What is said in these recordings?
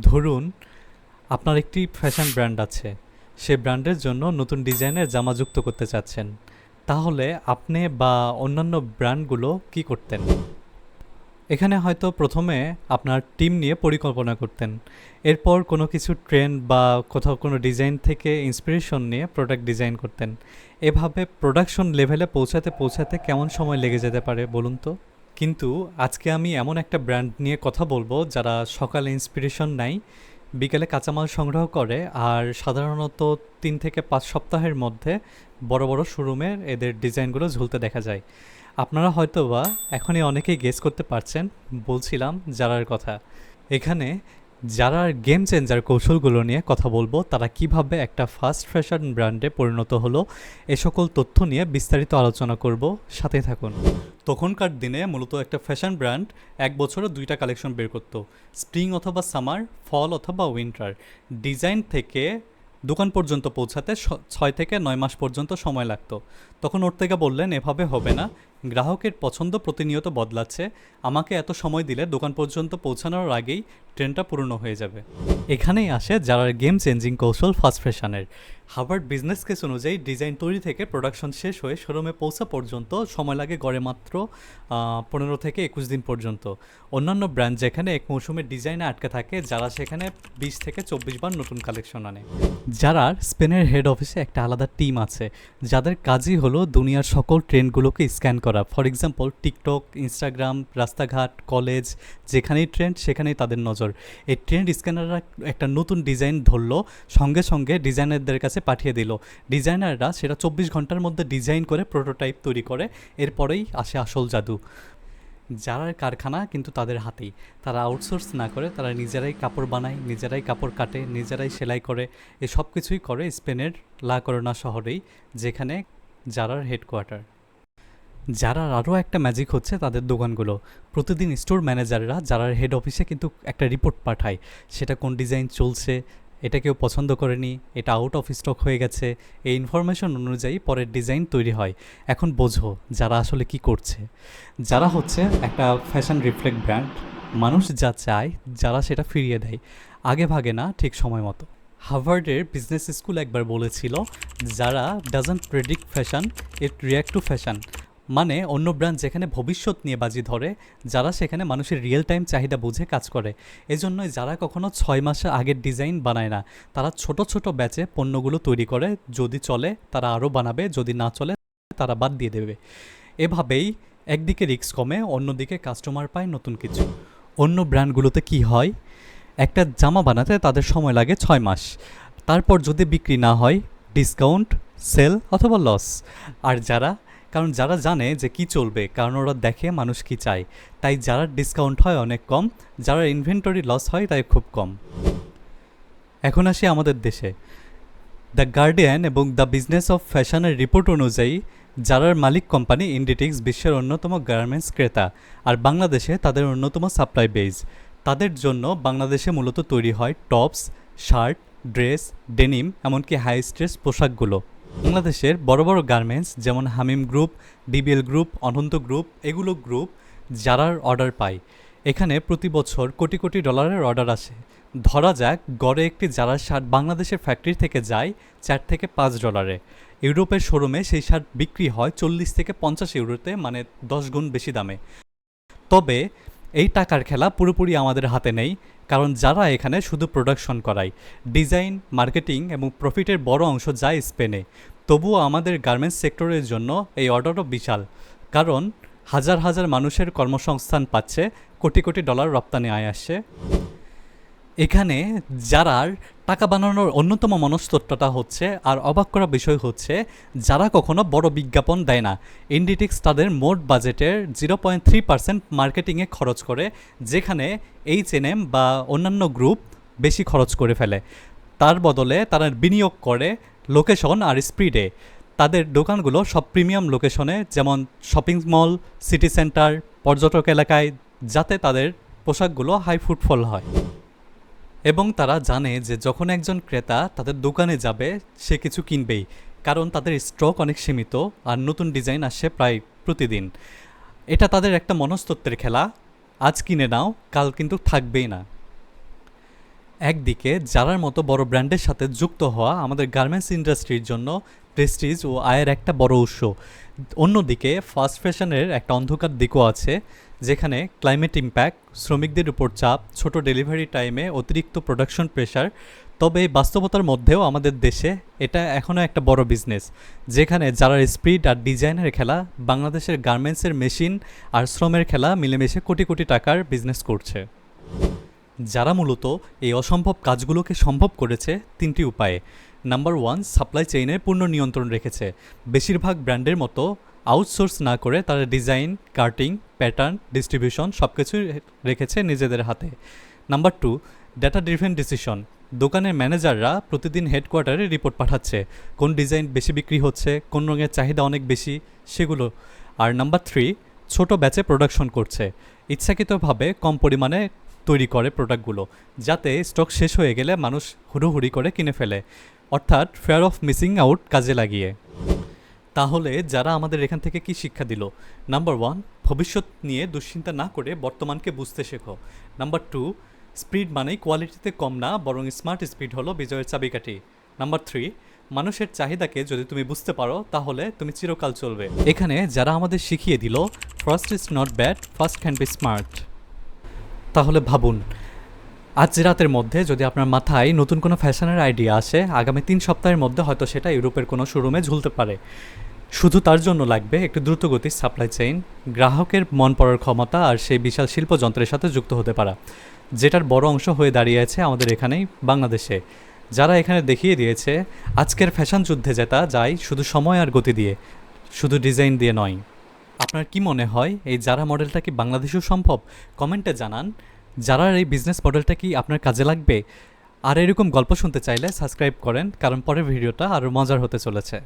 ধরুন, আপনার একটি ফ্যাশন ব্র্যান্ড আছে। সে ব্র্যান্ডের জন্য নতুন ডিজাইনের জামা যুক্ত করতে চাচ্ছেন। তাহলে আপনি বা অন্যান্য ব্র্যান্ডগুলো কি করতেন? এখানে হয়তো প্রথমে আপনার টিম নিয়ে পরিকল্পনা করতেন। এরপর কোনো কিছু ট্রেন্ড বা কোথাও কোনো ডিজাইন থেকে ইন্সপিরেশন নিয়ে প্রোডাক্ট ডিজাইন করতেন। এভাবে প্রোডাকশন লেভেলে পৌঁছাতে পৌঁছাতে কেমন সময় লেগে যেতে পারে বলুন তো? কিন্তু আজকে আমি এমন একটা ব্র্যান্ড নিয়ে কথা বলব যারা সকালে ইন্সপিরেশন নেয়, বিকেলে কাঁচামাল সংগ্রহ করে, আর সাধারণত তিন থেকে পাঁচ সপ্তাহের মধ্যে বড় বড় শোরুমে এদের ডিজাইনগুলো ঝুলতে দেখা যায়। আপনারা হয়তো বা এখনই অনেকেই গেস করতে পারছেন, বলছিলাম যারার কথা। এখানে যারা গেম চেঞ্জার কৌশলগুলো নিয়ে কথা বলব, তারা কীভাবে একটা ফাস্ট ফ্যাশন ব্র্যান্ডে পরিণত হলো, এ সকল তথ্য নিয়ে বিস্তারিত আলোচনা করব। সাথে থাকুন। তখনকার দিনে মূলত একটা ফ্যাশন ব্র্যান্ড এক বছরে দুইটা কালেকশন বের করতো। স্প্রিং অথবা সামার ফল অথবা উইন্টার ডিজাইন থেকে দোকান পর্যন্ত পৌঁছাতে ছয় থেকে নয় মাস পর্যন্ত সময় লাগতো। তখন ওর থেকে বললেন, এভাবে হবে না। গ্রাহকের পছন্দ প্রতিনিয়ত বদলাচ্ছে, আমাকে এত সময় দিলে দোকান পর্যন্ত পৌঁছানোর আগেই ট্রেনটা পূর্ণ হয়ে যাবে। এখানেই আসে যারা গেম চেঞ্জিং কৌশল ফাস্ট ফ্যাশনের। হার্ভার্ড বিজনেস কেস অনুযায়ী ডিজাইন তৈরি থেকে প্রোডাকশন শেষ হয়ে শোরুমে পৌঁছা পর্যন্ত সময় লাগে গড়ে মাত্র পনেরো থেকে একুশ দিন পর্যন্ত। অন্যান্য ব্র্যান্ড যেখানে এক মৌসুমে ডিজাইনে আটকে থাকে, যারা সেখানে বিশ থেকে চব্বিশ বার নতুন কালেকশন আনে। যারা স্পেনের হেড অফিসে একটা আলাদা টিম আছে, যাদের কাজই হলো দুনিয়ার সকল ট্রেনগুলোকে স্ক্যান করা। ফর এক্সাম্পল টিকটক ইনস্টাগ্রাম রাস্তাঘাট কলেজ যেখানেই ট্রেন্ড সেখানেই তাদের নজর। এই ট্রেন্ড স্ক্যানাররা একটা নতুন ডিজাইন ধরলো, সঙ্গে সঙ্গে ডিজাইনারদের কাছে পাঠিয়ে দিল। ডিজাইনাররা সেটা চব্বিশ ঘণ্টার মধ্যে ডিজাইন করে প্রোটোটাইপ তৈরি করে, এরপরেই আসে আসল জাদু। যারা কারখানা, কিন্তু তাদের হাতেই। তারা আউটসোর্স না করে, তারা নিজেরাই কাপড় বানায়, নিজেরাই কাপড় কাটে, নিজেরাই সেলাই করে। এ সব কিছুই করে স্পেনের লা করোনা শহরেই, যেখানে যারার হেডকোয়ার্টার যারার আরও একটা ম্যাজিক হচ্ছে তাদের দোকানগুলো। প্রতিদিন স্টোর ম্যানেজাররা যারার হেড অফিসে কিন্তু একটা রিপোর্ট পাঠায়, সেটা কোন ডিজাইন চলছে, এটা কেউ পছন্দ করেনি, এটা আউট অফ স্টক হয়ে গেছে, এই ইনফরমেশন অনুযায়ী পরের ডিজাইন তৈরি হয়। এখন বোঝো যারা আসলে কি করছে। যারা হচ্ছে একটা ফ্যাশন রিফ্লেক্ট ব্র্যান্ড মানুষ যা চায়, যারা সেটা ফিরিয়ে দেয়, আগে ভাগে না, ঠিক সময় মতো। হার্ভার্ডের বিজনেস স্কুল একবার বলেছিল, Zara doesn't predict fashion it react to fashion মানে অন্য ব্র্যান্ড যেখানে ভবিষ্যৎ নিয়ে বাজি ধরে, যারা সেখানে মানুষের রিয়েল টাইম চাহিদা বুঝে কাজ করে। এজন্যই যারা কখনো ছয় মাসে আগের ডিজাইন বানায় না, তারা ছোট ছোট ব্যাচে পণ্যগুলো তৈরি করে, যদি চলে তারা আরও বানাবে, যদি না চলে তারা বাদ দিয়ে দেবে। এভাবেই একদিকে রিস্ক কমে, অন্যদিকে কাস্টমার পায় নতুন কিছু। অন্য ব্র্যান্ডগুলোতে কি হয়? একটা জামা বানাতে তাদের সময় লাগে ছয় মাস। তারপর যদি বিক্রি না হয় ডিসকাউন্ট সেল অথবা লস আর যারা কারণ যারা জানে যে কি চলবে, কারণ ওরা দেখে মানুষ কি চায়। তাই যারা ডিসকাউন্ট হয় অনেক কম, যারা ইনভেন্টরি লস হয় তাই খুব কম। এখন আসি আমাদের দেশে। দ্য গার্ডিয়ান এবং দ্য বিজনেস অফ ফ্যাশনের রিপোর্ট অনুযায়ী যারার মালিক কোম্পানি ইন্ডিটিক্স বিশ্বের অন্যতম গার্মেন্টস ক্রেতা, আর বাংলাদেশে তাদের অন্যতম সাপ্লাই বেজ তাদের জন্য বাংলাদেশে মূলত তৈরি হয় টপস শার্ট ড্রেস ডেনিম এমনকি হাই স্ট্রেস পোশাকগুলো। বাংলাদেশের বড় বড় গার্মেন্টস যেমন Hamim group DBL group Ananta group এগুলো গ্রুপ যারার অর্ডার পায় এখানে প্রতি বছর কোটি কোটি ডলারের অর্ডার আসে। ধরা যাক, গড়ে একটি জারার শার্ট বাংলাদেশের ফ্যাক্টরি থেকে যায় চার থেকে পাঁচ ডলারে ইউরোপের শোরুমে সেই শার্ট বিক্রি হয় চল্লিশ থেকে পঞ্চাশ ইউরোতে মানে দশ গুণ বেশি দামে। তবে এই টাকার খেলা পুরোপুরি আমাদের হাতে নেই, কারণ যারা এখানে শুধু প্রোডাকশন করায় ডিজাইন মার্কেটিং এবং প্রফিটের বড় অংশ যায় স্পেনে তবুও আমাদের গার্মেন্টস সেক্টরের জন্য এই অর্ডারও বিশাল, কারণ হাজার হাজার মানুষের কর্মসংস্থান পাচ্ছে, কোটি কোটি ডলার রপ্তানি আয় আসছে। এখানে যারার টাকা বানানোর অন্যতম মনস্তত্ত্বটা হচ্ছে আর অবাক করা বিষয় হচ্ছে, যারা কখনো বড় বিজ্ঞাপন দেয় না। ইন্ডিটিক্স তাদের মোট বাজেটের জিরো পয়েন্ট থ্রি পার্সেন্ট মার্কেটিংয়ে খরচ করে, যেখানে এইচ এন এম বা অন্যান্য গ্রুপ বেশি খরচ করে ফেলে। তার বদলে তারা বিনিয়োগ করে লোকেশন আর স্পিডে। তাদের দোকানগুলো সব প্রিমিয়াম লোকেশনে, যেমন শপিং মল, সিটি সেন্টার, পর্যটক এলাকায়, যাতে তাদের পোশাকগুলো হাই ফুটফল হয়। এবং তারা জানে যে যখন একজন ক্রেতা তাদের দোকানে যাবে, সে কিছু কিনবেই, কারণ তাদের স্টক অনেক সীমিত আর নতুন ডিজাইন আসে প্রায় প্রতিদিন। এটা তাদের একটা মনস্তত্ত্বের খেলা। আজ কিনে নাও, কাল কিন্তু থাকবেই না। একদিকে যারার মতো বড় ব্র্যান্ডের সাথে যুক্ত হওয়া আমাদের গার্মেন্টস ইন্ডাস্ট্রির জন্য প্রেস্টিজ ও আয়ের একটা বড় উৎস। অন্যদিকে ফাস্ট ফ্যাশনের একটা অন্ধকার দিকও আছে, যেখানে ক্লাইমেট ইম্প্যাক্ট, শ্রমিকদের উপর চাপ, ছোট ডেলিভারি টাইমে অতিরিক্ত প্রোডাকশন প্রেশার তবে এই বাস্তবতার মধ্যেও আমাদের দেশে এটা এখনও একটা বড় বিজনেস, যেখানে যারা স্পিড আর ডিজাইনের খেলা বাংলাদেশের গার্মেন্টসের মেশিন আর শ্রমের খেলা মিলেমিশে কোটি কোটি টাকার বিজনেস করছে। যারা মূলত এই অসম্ভব কাজগুলোকে সম্ভব করেছে, তিনটি উপায়ে। নাম্বার ওয়ান সাপ্লাই চেইনে পূর্ণ নিয়ন্ত্রণ রেখেছে। বেশিরভাগ ব্র্যান্ডের মতো আউটসোর্স না করে তারা ডিজাইন কার্টিং প্যাটার্ন ডিস্ট্রিবিউশন সব কিছুই রেখেছে নিজেদের হাতে। Number two data driven decision দোকানের ম্যানেজাররা প্রতিদিন হেডকোয়ার্টারে রিপোর্ট পাঠাচ্ছে। কোন ডিজাইন বেশি বিক্রি হচ্ছে, কোন রঙের চাহিদা অনেক বেশি, সেগুলো। আর নাম্বার থ্রি ছোট ব্যাচে প্রোডাকশন করছে। ইচ্ছাকৃতভাবে কম পরিমাণে তৈরি করে প্রোডাক্টগুলো, যাতে স্টক শেষ হয়ে গেলে মানুষ হুড়োহুড়ি করে কিনে ফেলে। অর্থাৎ ফেয়ার অফ মিসিং আউট কাজে লাগিয়ে। তাহলে যারা আমাদের এখান থেকে কি শিক্ষা দিল? নাম্বার ওয়ান ভবিষ্যৎ নিয়ে দুশ্চিন্তা না করে বর্তমানকে বুঝতে শেখো। নাম্বার টু স্পিড মানেই কোয়ালিটিতে কম না, বরং স্মার্ট স্পিড হলো বিজয়ের চাবিকাঠি। নাম্বার থ্রি মানুষের চাহিদাকে যদি তুমি বুঝতে পারো, তাহলে তুমি চিরকাল চলবে। এখানে যারা আমাদের শিখিয়ে দিল fast is not bad fast can be smart তাহলে ভাবুন, আজ রাতের মধ্যে যদি আপনার মাথায় নতুন কোনো ফ্যাশনের আইডিয়া আসে, আগামী তিন সপ্তাহের মধ্যে হয়তো সেটা ইউরোপের কোনো শোরুমে ঝুলতে পারে। শুধু তার জন্য লাগবে একটু দ্রুতগতির সাপ্লাই চেইন, গ্রাহকের মন পড়ার ক্ষমতা আর সেই বিশাল শিল্পযন্ত্রের সাথে যুক্ত হতে পারা, যেটার বড় অংশ হয়ে দাঁড়িয়ে আছে আমাদের এখানেই, বাংলাদেশে। যারা এখানে দেখিয়ে দিয়েছে, আজকের ফ্যাশন যুদ্ধে জেতা যায় শুধু সময় আর গতি দিয়ে, শুধু ডিজাইন দিয়ে নয়। আপনার কি মনে হয়, এই যারা মডেলটা কি বাংলাদেশেও সম্ভব? কমেন্টে জানান। যারা এই বিজনেস মডেলটা কি আপনার কাজে লাগবে? আর এরকম গল্প শুনতে চাইলে সাবস্ক্রাইব করেন, কারণ পরের ভিডিওটা আরও মজার হতে চলেছে।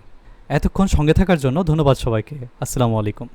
এতক্ষণ সঙ্গে থাকার জন্য ধন্যবাদ সবাইকে। আসসালামু আলাইকুম।